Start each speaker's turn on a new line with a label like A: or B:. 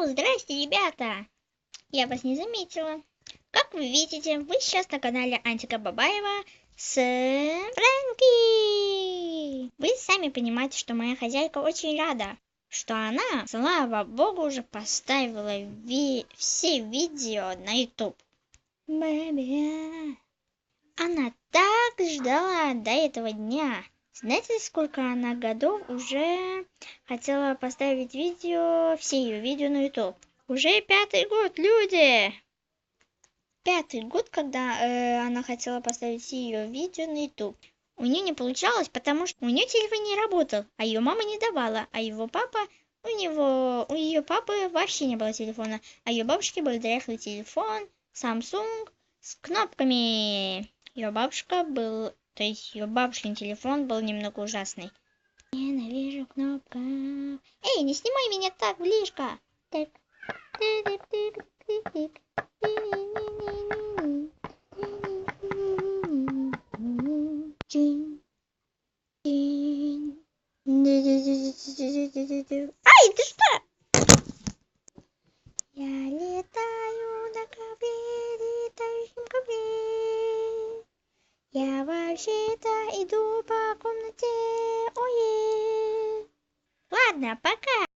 A: Йоу, здрасте, ребята! Я вас не заметила. Как вы видите, вы сейчас на канале Антика Бабаева с Фрэнки. Вы сами понимаете, что моя хозяйка очень рада, что она, слава богу, уже поставила ви все видео на YouTube. Бэби. Она так ждала до этого дня. Знаете, сколько она годов уже хотела поставить видео, все ее видео на YouTube? Уже пятый год, люди! Пятый год, когда э, она хотела поставить все ее видео на YouTube. У нее не получалось, потому что у нее телефон не работал, а ее мама не давала, а его папа, у него, у ее папы вообще не было телефона, а ее бабушке был дряхлый телефон, Samsung с кнопками. Ее бабушка был то есть ее бабушкин телефон был немного ужасный. Ненавижу кнопка. Эй, не снимай меня так близко. Так. Ай, ты что? Вообще-то иду по комнате, ое. Ладно, пока.